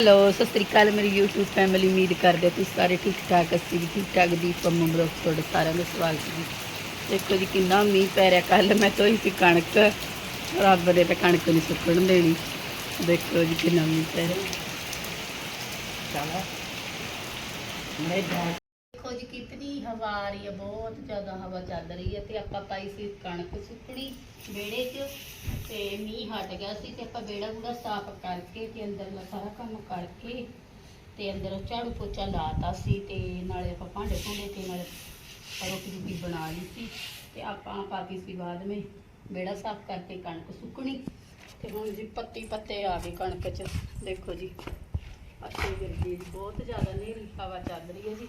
Hello Sat Sri ਅਕਾਲ ਮੇਰੀ YouTube family ਉਮੀਦ ਕਰਦੇ ਤੁਸੀਂ ਸਾਰੇ ਠੀਕ ਠਾਕ, ਅਸੀਂ ਵੀ ਠੀਕ ਠਾਕ। ਦੀ ਪੰਮੂ ਬਲੌਗ ਤੁਹਾਡੇ ਸਾਰਿਆਂ ਦਾ ਸਵਾਗਤ ਜੀ। ਦੇਖੋ ਜੀ, ਕਿੰਨਾ ਮੀਂਹ ਪੈ ਰਿਹਾ ਕੱਲ ਮੈਂ ਧੋਈ ਸੀ ਕਣਕ, ਰੱਬ ਦੇ ਤਾਂ ਕਣਕ ਨਹੀਂ ਸੁੱਕਣ ਦੇਣੀ। ਦੇਖੋ ਜੀ, ਕਿੰਨਾ ਮੀਂਹ ਪੈ ਰਿਹਾ। ਚਲੋ। ਮੈਂ ਦੇਖੋ ਜੀ ਕਿਤਨੀ ਹਵਾ ਆ ਰਹੀ ਹੈ, ਬਹੁਤ ਜ਼ਿਆਦਾ ਹਵਾ ਚੱਲ ਰਹੀ ਹੈ ਤੇ ਆਪਾਂ ਪਾਈ ਸੀ ਕਣਕ ਸੁੱਕਣੀ ਵਿਹੜੇ 'ਚ ਤੇ ਮੀਂਹ ਹਟ ਗਿਆ ਸੀ ਤੇ ਆਪਾਂ ਵਿਹੜਾ ਪੂਰਾ ਸਾਫ਼ ਕਰਕੇ ਤੇ ਅੰਦਰਲਾ ਸਾਰਾ ਕੰਮ ਕਰਕੇ ਤੇ ਅੰਦਰ ਝਾੜੂ ਪੋਚਾ ਲਾਤਾ ਸੀ ਤੇ ਨਾਲੇ ਆਪਾਂ ਭਾਂਡੇ ਭੁੰਡੇ ਤੇ ਨਾਲੇ ਰੋਟੀ ਰੂਟੀ ਬਣਾ ਲਈ ਸੀ ਤੇ ਆਪਾਂ ਪਾਤੀ ਸੀ ਬਾਅਦ ਵਿੱਚ ਵਿਹੜਾ ਸਾਫ਼ ਕਰਕੇ ਕਣਕ ਸੁੱਕਣੀ ਤੇ ਹੁਣ ਜੀ ਪੱਤੀ ਪੱਤੇ ਆ ਗਏ ਕਣਕ 'ਚ। ਦੇਖੋ ਜੀ ਪੱਤੇ ਗਿਰ ਗਏ ਬਹੁਤ ਜ਼ਿਆਦਾ ਨੇਰੀ ਹਵਾ ਚੱਲ ਰਹੀ ਹੈ ਜੀ।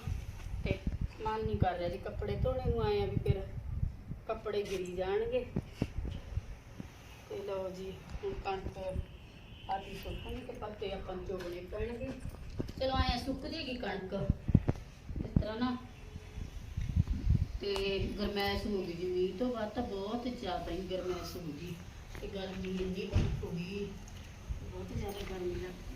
ਮਨ ਨਹੀਂ ਕਰ ਰਿਹਾ ਜੀ, ਕੱਪੜੇ ਧੋਣੇ ਨੂੰ ਆਏ ਆ ਵੀ ਫਿਰ ਕੱਪੜੇ ਗਿਰੀ ਜਾਣਗੇ। ਤੇ ਲਓ ਜੀ, ਹੁਣ ਕਣਕ ਆਦੀ ਸੁੱਕਣੀ ਤੇ ਪੱਤੇ ਆਪਾਂ ਨੂੰ ਪੈਣਗੇ। ਚਲੋ ਆਇਆ ਸੁੱਕ ਜੇਗੀ ਕਣਕ। ਇਸ ਤਰ੍ਹਾਂ ਨਾ। ਤੇ ਗਰਮੈਸ਼ ਹੋ ਗਈ ਜੀ, ਮੀਂਹ ਤੋਂ ਬਾਅਦ ਤਾਂ ਬਹੁਤ ਜ਼ਿਆਦਾ ਹੀ ਗਰਮੈਸ਼ ਹੋ ਗਈ। ਤੇ ਗਰਮੀ ਇੰਨੀ ਹੋ ਗਈ। ਬਹੁਤ ਜ਼ਿਆਦਾ ਗਰਮੀ ਲੱਗਦੀ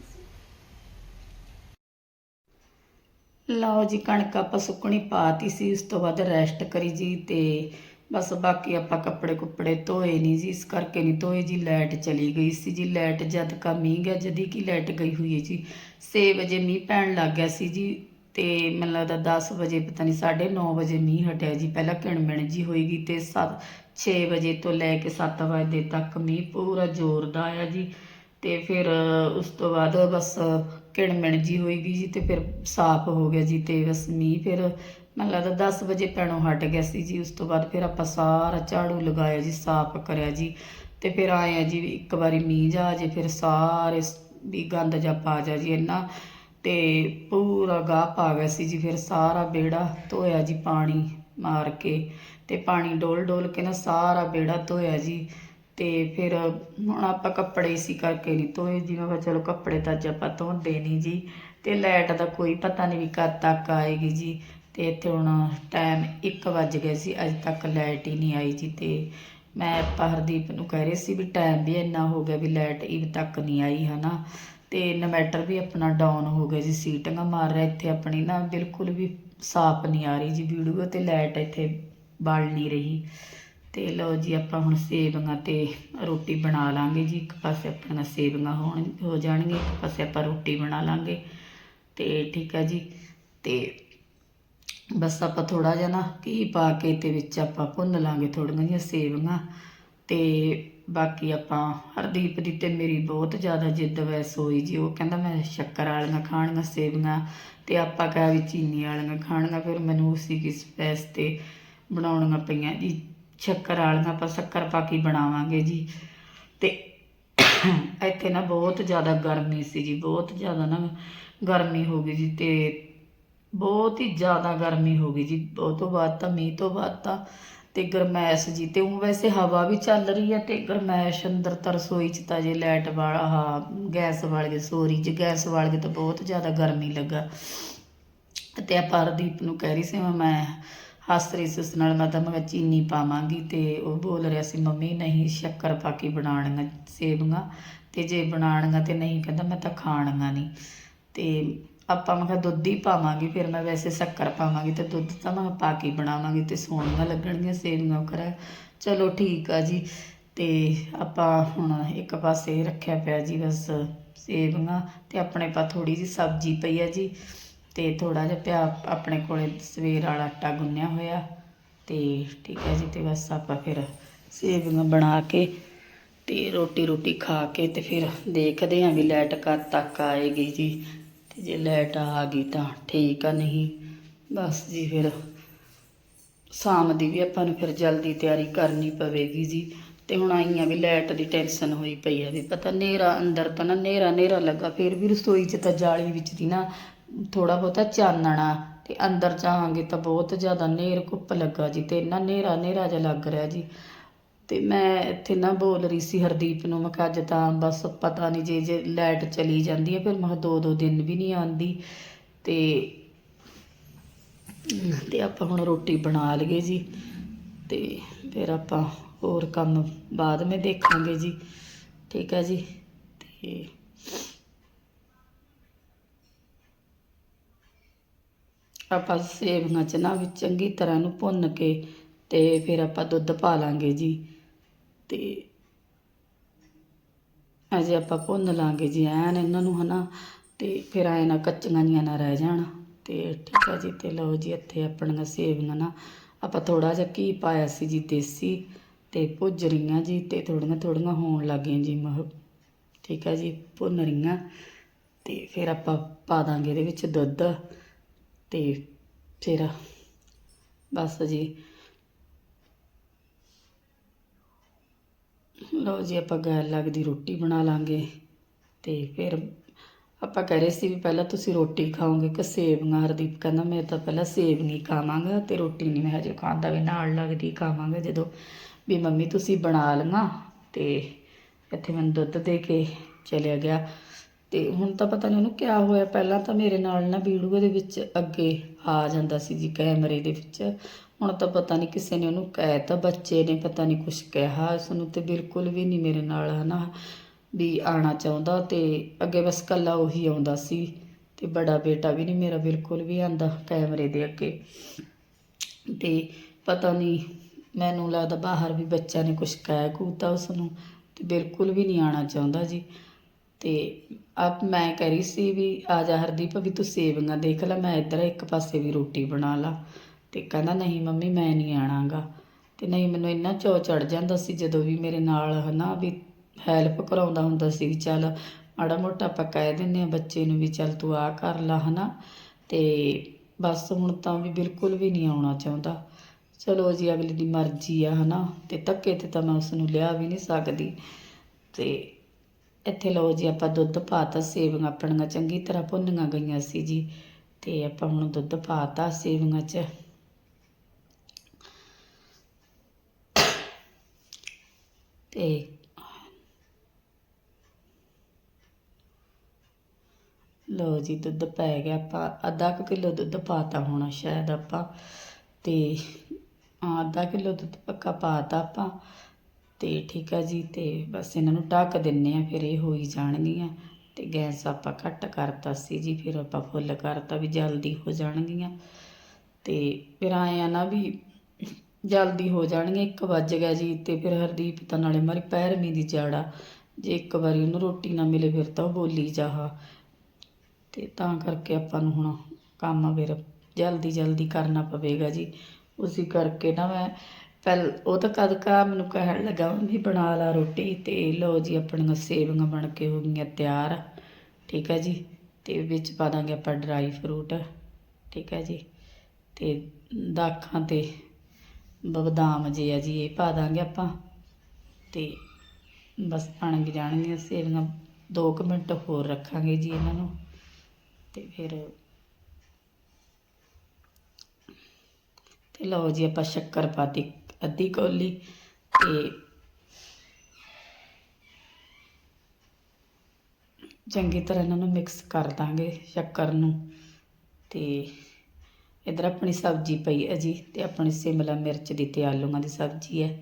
ਲਓ ਜੀ, ਕਣਕ ਆਪਾਂ ਸੁੱਕਣੀ ਪਾਤੀ ਸੀ, ਉਸ ਤੋਂ ਬਾਅਦ ਰੈਸਟ ਕਰੀ ਜੀ ਤੇ ਬਸ ਬਾਕੀ ਆਪਾਂ ਕੱਪੜੇ ਕੁੱਪੜੇ ਧੋਏ ਨਹੀਂ ਜੀ, ਇਸ ਕਰਕੇ ਨਹੀਂ ਧੋਏ ਜੀ, ਲਾਈਟ ਚਲੀ ਗਈ ਸੀ ਜੀ, ਲਾਈਟ ਜਦ ਕਾ ਮੀਂਹ ਗਿਆ, ਜਦੀ ਕੀ ਲਾਈਟ ਗਈ ਹੋਈ ਹੈ ਜੀ। 6 ਵਜੇ ਮੀਂਹ ਪੈਣ ਲੱਗ ਗਿਆ ਸੀ ਜੀ ਤੇ ਮੈਨੂੰ ਲੱਗਦਾ 10 ਵਜੇ, ਪਤਾ ਨਹੀਂ 9:30 ਵਜੇ ਮੀਂਹ ਹਟਿਆ ਜੀ, ਪਹਿਲਾਂ ਕਿਣਮਿਣ ਜੀ ਹੋਏਗੀ ਤੇ 7 6 ਵਜੇ ਤੋਂ ਲੈ ਕੇ 7 ਵਜੇ ਤੱਕ ਮੀਂਹ ਪੂਰਾ ਜ਼ੋਰ ਦਾ ਆਇਆ ਜੀ ਤੇ ਫਿਰ ਉਸ ਤੋਂ ਬਾਅਦ ਬਸ ਕਿਣਮਿਣ ਜੀ ਹੋਏਗੀ ਜੀ ਤੇ ਫਿਰ ਸਾਫ਼ ਹੋ ਗਿਆ ਜੀ ਤੇ ਬਸ ਮੀਂਹ ਫਿਰ ਮੈਨੂੰ ਲੱਗਦਾ 10 ਵਜੇ ਪੈਣੋਂ ਹਟ ਗਿਆ ਸੀ ਜੀ, ਉਸ ਤੋਂ ਬਾਅਦ ਫਿਰ ਆਪਾਂ ਸਾਰਾ ਝਾੜੂ ਲਗਾਇਆ ਜੀ, ਸਾਫ਼ ਕਰਿਆ ਜੀ ਤੇ ਫਿਰ ਆਏ ਆ ਜੀ ਵੀ ਇੱਕ ਵਾਰੀ ਮੀਂਹ ਜਾ ਜੇ ਫਿਰ ਸਾਰੇ ਵੀ ਗੰਦ ਜਾ ਪਾ ਜਾ ਜੀ ਇੰਨਾ ਤੇ ਪੂਰਾ ਗਾਹ ਪਾ ਗਿਆ ਸੀ ਜੀ, ਫਿਰ ਸਾਰਾ ਬੇੜਾ ਧੋਇਆ ਜੀ ਪਾਣੀ ਮਾਰ ਕੇ ਤੇ ਪਾਣੀ ਡੋਲ ਡੋਲ ਕੇ ਨਾ ਸਾਰਾ ਬੇੜਾ ਧੋਇਆ ਜੀ ਤੇ ਫਿਰ ਹੁਣ ਆਪਾਂ ਕੱਪੜੇ ਸੀ ਕਰਕੇ ਨਹੀਂ ਧੋਏ ਜਿਵੇਂ ਮੈਂ ਚਲੋ ਕੱਪੜੇ ਤਾਂ ਅੱਜ ਆਪਾਂ ਧੋਂਦੇ ਨਹੀਂ ਜੀ ਤੇ ਲਾਈਟ ਦਾ ਕੋਈ ਪਤਾ ਨਹੀਂ ਵੀ ਕਦ ਤੱਕ ਆਏਗੀ ਜੀ ਤੇ ਇੱਥੇ ਹੁਣ ਟਾਈਮ 1 ਵੱਜ ਗਿਆ ਸੀ, ਅਜੇ ਤੱਕ ਲਾਈਟ ਹੀ ਨਹੀਂ ਆਈ ਜੀ ਤੇ ਮੈਂ ਆਪਾਂ ਹਰਦੀਪ ਨੂੰ ਕਹਿ ਰਹੀ ਸੀ ਵੀ ਟਾਈਮ ਵੀ ਇੰਨਾ ਹੋ ਗਿਆ ਵੀ ਲਾਈਟ ਇਵ ਤੱਕ ਨਹੀਂ ਆਈ ਹਨਾ ਤੇ ਇਨਵਰਟਰ ਵੀ ਆਪਣਾ ਡਾਊਨ ਹੋ ਗਿਆ ਜੀ ਸੀਟੀਆਂ ਮਾਰ ਰਿਹਾ, ਇੱਥੇ ਆਪਣੀ ਨਾ ਬਿਲਕੁਲ ਵੀ ਸਾਫ਼ ਨਹੀਂ ਆ ਰਹੀ ਜੀ ਵੀਡੀਓ ਤੇ ਲਾਈਟ ਇੱਥੇ ਬਲ ਨਹੀਂ ਰਹੀ। ਤੇ ਲਓ ਜੀ ਆਪਾਂ ਹੁਣ ਸੇਵੀਆਂ ਤੇ ਰੋਟੀ ਬਣਾ ਲਾਂਗੇ ਜੀ। ਇੱਕ ਪਾਸੇ ਆਪਣੀਆਂ ਸੇਵੀਆਂ ਹੋਣ ਹੋ ਜਾਣਗੀਆਂ, ਇੱਕ ਪਾਸੇ ਆਪਾਂ ਰੋਟੀ ਬਣਾ ਲਾਂਗੇ। ਤੇ ਠੀਕ ਹੈ ਜੀ। ਤੇ ਬਸ ਆਪਾਂ ਥੋੜਾ ਜਿਹਾ ਨਾ ਘੀ ਪਾ ਕੇ ਤੇ ਵਿੱਚ ਆਪਾਂ ਭੁੰਨ ਲਾਂਗੇ ਥੋੜੀਆਂ ਜਿਹੀਆਂ ਸੇਵੀਆਂ। ਤੇ ਬਾਕੀ ਆਪਾਂ ਹਰਦੀਪ ਦੀ ਤੇ ਮੇਰੀ ਬਹੁਤ ਜ਼ਿਆਦਾ ਜਿੱਦ ਵੈਸ ਹੋਈ ਜੀ। ਉਹ ਕਹਿੰਦਾ ਮੈਂ ਸ਼ੱਕਰ ਵਾਲੀਆਂ ਖਾਣੀਆਂ ਸੇਵੀਆਂ ਤੇ ਆਪਾਂ ਕਿਹਾ ਵੀ ਚੀਨੀ ਵਾਲੀਆਂ ਖਾਣੀਆਂ, ਫਿਰ ਮੈਨੂੰ ਉਸੇ ਕਿਸ ਪੈਸ ਤੇ ਬਣਾਉਣੀਆਂ ਪਈਆਂ ਜੀ। ਸ਼ੱਕਰ ਵਾਲੀਆਂ ਆਪਾਂ ਸ਼ੱਕਰ ਪਾ ਕੇ ਬਣਾਵਾਂਗੇ ਜੀ। ਤੇ ਇੱਥੇ ਨਾ ਬਹੁਤ ਜ਼ਿਆਦਾ ਗਰਮੀ ਸੀ ਜੀ, ਬਹੁਤ ਜ਼ਿਆਦਾ ਨਾ ਗਰਮੀ ਹੋ ਗਈ ਜੀ ਤੇ ਬਹੁਤ ਹੀ ਜ਼ਿਆਦਾ ਗਰਮੀ ਹੋ ਗਈ ਜੀ, ਉਹ ਤੋਂ ਬਾਅਦ ਤਾਂ ਮੀਂਹ ਤੋਂ ਬਾਅਦ ਤਾਂ ਤੇ ਗਰਮੈਸ਼ ਜੀ, ਤੇ ਉਹ ਵੈਸੇ ਹਵਾ ਵੀ ਚੱਲ ਰਹੀ ਹੈ ਤੇ ਗਰਮੈਸ਼ ਅੰਦਰ ਤਾਂ ਰਸੋਈ ਚ ਤਾਂ ਜੇ ਲਾਈਟ ਵਾਲਾ, ਆਹ ਗੈਸ ਵਾਲ ਕੇ ਸੋਰੀ ਚ ਗੈਸ ਵਾਲ ਕੇ ਤਾਂ ਬਹੁਤ ਜ਼ਿਆਦਾ ਗਰਮੀ ਲੱਗਾ। ਤੇ ਆਪਾਂ ਹਰਦੀਪ ਨੂੰ ਕਹਿ ਰਹੀ ਸੀ ਮੈਂ- ਮੈਂ ਹੱਸ ਰਹੀ ਸੀ, ਉਸ ਨਾਲ ਮੈਂ ਤਾਂ ਮੈਂ ਕਿਹਾ ਚੀਨੀ ਪਾਵਾਂਗੀ ਤੇ ਉਹ ਬੋਲ ਰਿਹਾ ਸੀ, ਮੰਮੀ, ਨਹੀਂ, ਸ਼ੱਕਰ ਪਾ ਕੇ ਬਣਾਉਣੀਆਂ ਸੇਵੀਆਂ ਤੇ ਜੇ ਬਣਾਉਣੀਆਂ ਤੇ ਨਹੀਂ, ਕਹਿੰਦਾ, ਮੈਂ ਤਾਂ ਖਾਣੀਆਂ ਨਹੀਂ। ਤੇ ਆਪਾਂ ਮੈਂ ਕਿਹਾ, ਦੁੱਧ ਹੀ ਪਾਵਾਂਗੀ, ਫਿਰ ਮੈਂ ਵੈਸੇ ਸ਼ੱਕਰ ਪਾਵਾਂਗੀ ਤੇ ਦੁੱਧ ਤਾਂ ਮੈਂ ਪਾ ਕੇ ਬਣਾਵਾਂਗੀ ਤੇ ਸੋਹਣੀਆਂ ਲੱਗਣਗੀਆਂ ਸੇਵੀਆਂ ਕਰਾ ਚਲੋ ਠੀਕ ਆ ਜੀ, ਤੇ ਆਪਾਂ ਹੁਣ ਇੱਕ ਪਾਸੇ ਰੱਖਿਆ ਪਿਆ ਜੀ ਬਸ ਸੇਵੀਆਂ ਤੇ ਆਪਣੇ ਪਾ ਥੋੜੀ ਜੀ ਸਬਜ਼ੀ ਪਈ ਆ ਜੀ। ਤੇ ਥੋੜਾ ਜਿਹਾ ਪਿਆ ਆਪਣੇ ਕੋਲੇ ਸਵੇਰ ਵਾਲਾ ਆਟਾ ਗੁੰਨਿਆ ਹੋਇਆ ਤੇ ਠੀਕ ਹੈ ਜੀ, ਤੇ ਬਸ ਆਪਾਂ ਫਿਰ ਸੇਵੀਆਂ ਬਣਾ ਕੇ ਤੇ ਰੋਟੀ ਰੋਟੀ ਖਾ ਕੇ ਤੇ ਫਿਰ ਦੇਖਦੇ ਆਂ ਵੀ ਲਾਈਟ ਕਦ ਤੱਕ ਆਏਗੀ ਜੀ। ਤੇ ਜੇ ਲਾਈਟ ਆ ਗਈ ਤਾਂ ਠੀਕ ਆ, ਨਹੀਂ ਬਸ ਜੀ ਫਿਰ ਸ਼ਾਮ ਦੀ ਵੀ ਆਪਾਂ ਨੂੰ ਫਿਰ ਜਲਦੀ ਤਿਆਰੀ ਕਰਨੀ ਪਵੇਗੀ ਜੀ। ਤੇ ਹੁਣ ਆਈਆਂ ਵੀ ਲਾਈਟ ਦੀ ਟੈਨਸ਼ਨ ਹੋਈ ਪਈ ਹੈ ਵੀ ਪਤਾ ਨੇਰਾ ਅੰਦਰ ਤਾਂ ਨਾ ਨੇਰਾ ਨੇਰਾ ਲੱਗਾ, ਫਿਰ ਵੀ ਰਸੋਈ 'ਚ ਤਾਂ ਜਾਲੀ ਵਿੱਚ ਦੀ ਨਾ ਥੋੜਾ ਬਹੁਤਾ ਚਾਨਣਾ ਤੇ ਅੰਦਰ ਜਾਵਾਂਗੇ ਤਾਂ ਬਹੁਤ ਜ਼ਿਆਦਾ ਨੇਰ ਕੁੱਪ ਲੱਗਾ ਜੀ ਤੇ ਇੰਨਾ ਨੇਰਾ ਨੇਰਾ ਜਿਹਾ ਲੱਗ ਰਿਹਾ ਜੀ। ਤੇ ਮੈਂ ਇੱਥੇ ਨਾ ਬੋਲ ਰਹੀ ਸੀ ਹਰਦੀਪ ਨੂੰ, ਮੈਂ ਕਿਹਾ ਅੱਜ ਤਾਂ ਬਸ ਪਤਾ ਨਹੀਂ ਜੇ ਜੇ ਲਾਈਟ ਚਲੀ ਜਾਂਦੀ ਹੈ, ਫਿਰ ਮੈਂ ਕਿਹਾ ਦੋ ਦੋ ਦਿਨ ਵੀ ਨਹੀਂ ਆਉਂਦੀ। ਤੇ ਤੇ ਆਪਾਂ ਹੁਣ ਰੋਟੀ ਬਣਾ ਲਈਏ ਜੀ ਤੇ ਫਿਰ ਆਪਾਂ ਹੋਰ ਕੰਮ ਬਾਅਦ ਵਿੱਚ ਦੇਖਾਂਗੇ ਜੀ। ਠੀਕ ਹੈ ਜੀ ਤੇ ਆਪਾਂ ਸੇਵੀਆਂ ਚ ਨਾ ਵੀ ਚੰਗੀ ਤਰ੍ਹਾਂ ਨੂੰ ਭੁੰਨ ਕੇ ਤੇ ਫਿਰ ਆਪਾਂ ਦੁੱਧ ਪਾ ਲਾਂਗੇ ਜੀ। ਤੇ ਅਜੇ ਆਪਾਂ ਭੁੰਨ ਲਾਂਗੇ ਜੀ, ਐਨ ਇਹਨਾਂ ਨੂੰ ਹਨਾ। ਤੇ ਫਿਰ ਐ ਨਾ ਕੱਚੀਆਂ ਜੀਆਂ ਨਾ ਰਹਿ ਜਾਣ। ਤੇ ਠੀਕ ਹੈ ਜੀ, ਤੇ ਲਓ ਜੀ ਇੱਥੇ ਆਪਣੀਆਂ ਸੇਵੀਆਂ ਨਾ। ਆਪਾਂ ਥੋੜਾ ਜਿਹਾ ਘੀ ਪਾਇਆ ਸੀ ਜੀ, ਦੇਸੀ। ਤੇ ਭੁੱਜ ਰਹੀਆਂ ਜੀ, ਤੇ ਥੋੜੀਆਂ ਥੋੜੀਆਂ ਹੋਣ ਲੱਗੀਆਂ ਜੀ ਮਹ। ਠੀਕ ਹੈ ਜੀ, ਭੁੰਨ ਰਹੀਆਂ। ਤੇ ਫਿਰ ਆਪਾਂ ਪਾ ਦਾਂਗੇ ਇਹਦੇ ਵਿੱਚ ਦੁੱਧ। ਤੇ ਫਿਰ ਬਸ ਜੀ। ਲਓ ਜੀ, ਆਪਾਂ ਗੈਰ ਲੱਗਦੀ ਰੋਟੀ ਬਣਾ ਲਾਂਗੇ ਤੇ ਫਿਰ ਆਪਾਂ ਕਹਿ ਰਹੇ ਸੀ ਵੀ ਪਹਿਲਾਂ ਤੁਸੀਂ ਰੋਟੀ ਖਾਓਗੇ ਕਿ ਸੇਵੀਆਂ ਹਰਦੀਪ ਕਹਿੰਦਾ ਮੈਂ ਤਾਂ ਪਹਿਲਾਂ ਸੇਵ ਨਹੀਂ ਖਾਵਾਂਗਾ ਤੇ ਰੋਟੀ ਨਹੀਂ ਮੈਂ ਹਜੇ ਖਾਂਦਾ ਵੀ, ਨਾਲ ਲੱਗਦੀ ਖਾਵਾਂਗਾ ਜਦੋਂ ਵੀ ਮੰਮੀ ਤੁਸੀਂ ਬਣਾ ਲਈਆਂ ਤੇ ਇੱਥੇ ਮੈਨੂੰ ਦੁੱਧ ਦੇ ਕੇ ਚਲਿਆ ਗਿਆ। ਤੇ ਹੁਣ ਤਾਂ ਪਤਾ ਨਹੀਂ ਉਹਨੂੰ ਕਿਆ ਹੋਇਆ। ਪਹਿਲਾਂ ਤਾਂ ਮੇਰੇ ਨਾਲ ਨਾ ਵੀਡੀਓ ਦੇ ਵਿੱਚ ਅੱਗੇ ਆ ਜਾਂਦਾ ਸੀ ਜੀ ਕੈਮਰੇ ਦੇ ਵਿੱਚ। ਹੁਣ ਤਾਂ ਪਤਾ ਨਹੀਂ ਕਿਸੇ ਨੇ ਉਹਨੂੰ ਕਹਿ ਤਾ। ਬੱਚੇ ਨੇ ਪਤਾ ਨਹੀਂ ਕੁਝ ਕਿਹਾ। ਉਸ ਨੂੰ ਤੇ ਬਿਲਕੁਲ ਵੀ ਨਹੀਂ ਮੇਰੇ ਨਾਲ ਹਨਾ ਵੀ ਆਣਾ ਚਾਹੁੰਦਾ ਤੇ ਅੱਗੇ ਬਸ ਕੱਲਾ ਉਹੀ ਆਉਂਦਾ ਸੀ ਤੇ ਬੜਾ ਬੇਟਾ ਵੀ ਨਹੀਂ ਮੇਰਾ ਬਿਲਕੁਲ ਵੀ ਆਂਦਾ ਕੈਮਰੇ ਦੇ ਅੱਗੇ। ਤੇ ਪਤਾ ਨਹੀਂ ਮੈਨੂੰ ਲੱਗਦਾ ਬਾਹਰ ਵੀ ਬੱਚਿਆਂ ਨੇ ਕੁਝ ਕਹਿ ਕੂਤਾ ਉਸ ਨੂੰ ਤੇ ਬਿਲਕੁਲ ਵੀ ਨਹੀਂ ਆਣਾ ਚਾਹੁੰਦਾ ਜੀ। ਤੇ ਆਪ ਮੈਂ ਕਹਿ ਰਹੀ ਸੀ ਵੀ ਆ ਜਾ ਹਰਦੀਪ, ਵੀ ਤੂੰ ਸੇਵੀਆਂ ਦੇਖ ਲੈ, ਮੈਂ ਇੱਧਰ ਇੱਕ ਪਾਸੇ ਵੀ ਰੋਟੀ ਬਣਾ ਲਾ। ਤੇ ਕਹਿੰਦਾ, ਨਹੀਂ ਮੰਮੀ, ਮੈਂ ਨਹੀਂ ਆਣਾਗਾ। ਤੇ ਨਹੀਂ, ਮੈਨੂੰ ਇੰਨਾ ਚੋ ਚੜ ਜਾਂਦਾ ਸੀ ਜਦੋਂ ਵੀ ਮੇਰੇ ਨਾਲ ਹਨਾ ਵੀ ਹੈਲਪ ਕਰਾਉਂਦਾ ਹੁੰਦਾ ਸੀ ਵੀ ਚੱਲ ਮਾੜਾ ਮੋਟਾ ਆਪਾਂ ਕਹਿ ਦਿੰਦੇ ਆ ਬੱਚੇ ਨੂੰ ਵੀ ਚੱਲ ਤੂੰ ਆ ਕਰ ਲਾ ਹਨਾ। ਤੇ ਬਸ ਹੁਣ ਤਾਂ ਵੀ ਬਿਲਕੁਲ ਵੀ ਨਹੀਂ ਆਉਣਾ ਚਾਹੁੰਦਾ। ਚਲੋ ਜੀ, ਅਗਲੇ ਦੀ ਮਰਜ਼ੀ ਆ ਹਨਾ। ਤੇ ਧੱਕੇ ਤੇ ਤਾਂ ਮੈਂ ਉਸ ਨੂੰ ਲਿਆ ਵੀ ਨਹੀਂ ਸਕਦੀ। ਤੇ ਇੱਥੇ ਲਓ ਜੀ ਆਪਾਂ ਦੁੱਧ ਪਾਤਾ, ਸੇਵੀਆਂ ਆਪਣੀਆਂ ਚੰਗੀ ਤਰ੍ਹਾਂ ਭੁੰਨੀਆਂ ਗਈਆਂ ਸੀ ਜੀ। ਤੇ ਆਪਾਂ ਹੁਣ ਦੁੱਧ ਪਾਤਾ ਸੇਵੀਆਂ 'ਚ। ਤੇ ਲਓ ਜੀ ਦੁੱਧ ਪੈ ਗਿਆ, ਆਪਾਂ ਅੱਧਾ ਕੁ ਕਿਲੋ ਦੁੱਧ ਪਾਤਾ ਹੋਣਾ ਸ਼ਾਇਦ ਆਪਾਂ। ਤੇ ਅੱਧਾ ਕਿਲੋ ਦੁੱਧ ਪੱਕਾ ਪਾਤਾ ਆਪਾਂ। ਤੇ ਠੀਕ ਆ ਜੀ, ਤੇ ਬਸ ਇਹਨਾਂ ਨੂੰ ਢੱਕ ਦਿੰਨੇ ਆ, ਫਿਰ ਇਹ ਹੋ ਹੀ ਜਾਣਗੀਆਂ। ਤੇ ਗੈਸ ਆਪਾਂ ਘੱਟ ਕਰਤਾ ਸੀ ਜੀ, ਫਿਰ ਆਪਾਂ ਫੁੱਲ ਕਰਤਾ ਵੀ ਜਲਦੀ ਹੋ ਜਾਣਗੀਆਂ। ਤੇ ਫਿਰ ਆਏ ਆ ਨਾ ਵੀ ਜਲਦੀ ਹੋ ਜਾਣਗੀਆਂ 1 ਵੱਜ ਗਿਆ ਜੀ, ਤੇ ਫਿਰ ਹਰਦੀਪ ਤਾਂ ਨਾਲੇ ਮਾਰੀ ਪੈਰਵੀਂ ਦੀ ਜਾੜਾ ਜੇ ਇੱਕ ਵਾਰੀ ਉਹਨੂੰ ਰੋਟੀ ਨਾ ਮਿਲੇ, ਫਿਰ ਤਾਂ ਉਹ ਬੋਲੀ ਜਾਹਾ ਤੇ ਤਾਂ ਕਰਕੇ ਆਪਾਂ ਨੂੰ ਹੁਣ ਕੰਮ ਫਿਰ ਜਲਦੀ ਜਲਦੀ ਕਰਨਾ ਪਵੇਗਾ ਜੀ। ਉਸੇ ਕਰਕੇ ਨਾ ਮੈਂ ਪਹਿਲ ਉਹ ਤਾਂ ਕਦ ਕਾ ਮੈਨੂੰ ਕਹਿਣ ਲੱਗਾ ਵੀ ਬਣਾ ਲਾ ਰੋਟੀ ਤੇ ਲਓ ਜੀ ਆਪਣੀਆਂ ਸੇਵੀਆਂ ਬਣ ਕੇ ਹੋ ਗਈਆਂ ਤਿਆਰ। ਠੀਕ ਹੈ ਜੀ, ਤੇ ਵਿੱਚ ਪਾ ਦਾਂਗੇ ਆਪਾਂ ਡਰਾਈ ਫਰੂਟ। ਠੀਕ ਹੈ ਜੀ, ਤੇ ਦਾਖਾਂ ਤੇ ਬਦਾਮ ਜੇ ਆ ਜੀ, ਇਹ ਪਾ ਦਾਂਗੇ ਆਪਾਂ। ਤੇ ਬਸ ਬਣ ਕੇ ਜਾਣਗੀਆਂ ਸੇਵੀਆਂ। 2 ਮਿੰਟ ਹੋਰ ਰੱਖਾਂਗੇ ਜੀ ਇਹਨਾਂ ਨੂੰ। ਤੇ ਫਿਰ ਤੇ ਲਓ ਜੀ ਆਪਾਂ ਸ਼ੱਕਰ ਪਾਤੀ। ਅੱਧੀ ਕੌਲੀ ਤੇ ਚੰਗੀ ਤਰ੍ਹਾਂ ਇਹਨਾਂ ਨੂੰ ਮਿਕਸ ਕਰ ਦਾਂਗੇ ਸ਼ੱਕਰ ਨੂੰ। ਤੇ ਇਧਰ ਆਪਣੀ ਸਬਜ਼ੀ ਪਈ ਹੈ ਜੀ ਤੇ ਆਪਣੀ ਸਿਮਲਾ ਮਿਰਚ ਦੀ ਤੇ ਆਲੂਆਂ ਦੀ ਸਬਜ਼ੀ ਹੈ।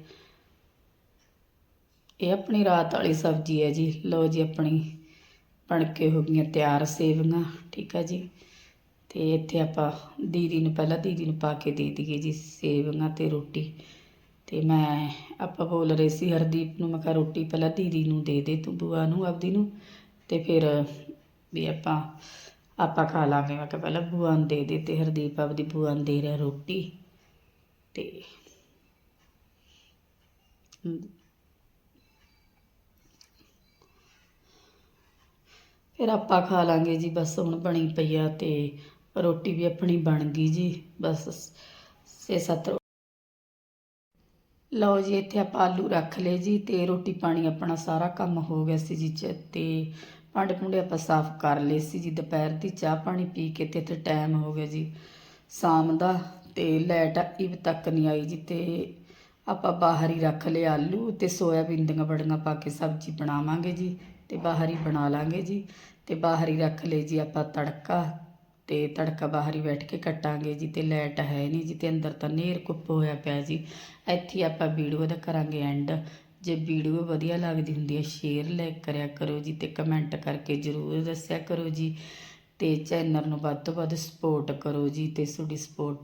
ਇਹ ਆਪਣੀ ਰਾਤ ਵਾਲੀ ਸਬਜ਼ੀ ਹੈ ਜੀ। ਲਓ ਜੀ ਆਪਣੀ ਬਣ ਕੇ ਹੋ ਗਈਆਂ ਤਿਆਰ ਸੇਵੀਆਂ, ਠੀਕ ਹੈ ਜੀ। ਤੇ ਇੱਥੇ ਆਪਾਂ ਦੀਦੀ ਨੂੰ ਪਹਿਲਾਂ ਦੀਦੀ ਨੂੰ ਪਾ ਕੇ ਦੇ ਦਈਏ ਜੀ ਸੇਵੀਆਂ ਤੇ ਰੋਟੀ। ਤੇ ਮੈਂ ਆਪਾਂ ਬੋਲ ਰਹੇ ਸੀ ਹਰਦੀਪ ਨੂੰ, ਮੈਂ ਕਿਹਾ ਰੋਟੀ ਪਹਿਲਾਂ ਦੀਦੀ ਨੂੰ ਦੇ ਦੇ ਤੂੰ, ਬੁਆ ਨੂੰ, ਆਪਦੀ ਨੂੰ ਤੇ ਫਿਰ ਵੀ ਆਪਾਂ ਆਪਾਂ ਖਾ ਲਾਂਗੇ। ਮੈਂ ਕਿਹਾ ਪਹਿਲਾਂ ਬੁਆ ਨੂੰ ਦੇ ਦੇ ਤੇ ਹਰਦੀਪ ਆਪਦੀ ਬੁਆ ਨੂੰ ਦੇ ਰਿਹਾ ਰੋਟੀ ਤੇ ਫਿਰ ਆਪਾਂ ਖਾ ਲਾਂਗੇ ਜੀ, ਬਸ ਹੁਣ ਬਣੀ ਪਈ ਆ ਤੇ ਰੋਟੀ ਵੀ ਆਪਣੀ ਬਣ ਗਈ ਜੀ, ਬਸ ਛੇ ਸੱਤ ਲਓ ਜੀ, ਇੱਥੇ ਆਪਾਂ ਆਲੂ ਰੱਖ ਲਏ ਜੀ ਤੇ ਰੋਟੀ ਪਾਣੀ ਆਪਣਾ ਸਾਰਾ ਕੰਮ ਹੋ ਗਿਆ ਸੀ ਜੀ ਚ ਤੇ ਭਾਂਡੇ ਭੁੰਡੇ ਆਪਾਂ ਸਾਫ਼ ਕਰ ਲਏ ਸੀ ਜੀ ਦੁਪਹਿਰ ਦੀ ਚਾਹ ਪਾਣੀ ਪੀ ਕੇ ਤੇ ਇੱਥੇ ਟਾਈਮ ਹੋ ਗਿਆ ਜੀ ਸ਼ਾਮ ਦਾ ਤੇ ਲਾਈਟ ਇਵ ਤੱਕ ਨਹੀਂ ਆਈ ਜੀ ਤੇ ਆਪਾਂ ਬਾਹਰ ਹੀ ਰੱਖ ਲਏ ਆਲੂ ਤੇ ਸੋਇਆਬੀਨ ਦੀਆਂ ਬੜੀਆਂ ਪਾ ਕੇ ਸਬਜ਼ੀ ਬਣਾਵਾਂਗੇ ਜੀ ਤੇ ਬਾਹਰ ਹੀ ਬਣਾ ਲਾਂਗੇ ਜੀ ਤੇ ਬਾਹਰ ਹੀ ਰੱਖ ਲਏ ਜੀ ਆਪਾਂ ਤੜਕਾ ਤੇ ਤੜਕਾ ਬਾਹਰ ਹੀ ਬੈਠ ਕੇ ਕੱਟਾਂਗੇ ਜੀ ਤੇ ਲਾਈਟ ਹੈ ਨਹੀਂ ਜੀ ਤੇ ਅੰਦਰ ਤਾਂ ਨੇਰ ਕੁੱਪ ਹੋਇਆ ਪਿਆ ਜੀ। ਇੱਥੇ ਆਪਾਂ ਵੀਡੀਓ ਦਾ ਕਰਾਂਗੇ ਐਂਡ ਜੇ ਵੀਡੀਓ ਵਧੀਆ ਲੱਗਦੀ ਹੁੰਦੀ ਹੈ ਸ਼ੇਅਰ ਲਾਈਕ ਕਰਿਆ ਕਰੋ ਜੀ ਤੇ ਕਮੈਂਟ ਕਰਕੇ ਜ਼ਰੂਰ ਦੱਸਿਆ ਕਰੋ ਜੀ ਤੇ ਚੈਨਲ ਨੂੰ ਵੱਧ ਤੋਂ ਵੱਧ ਸਪੋਰਟ ਕਰੋ ਜੀ ਤੇ ਤੁਹਾਡੀ ਸਪੋਰਟ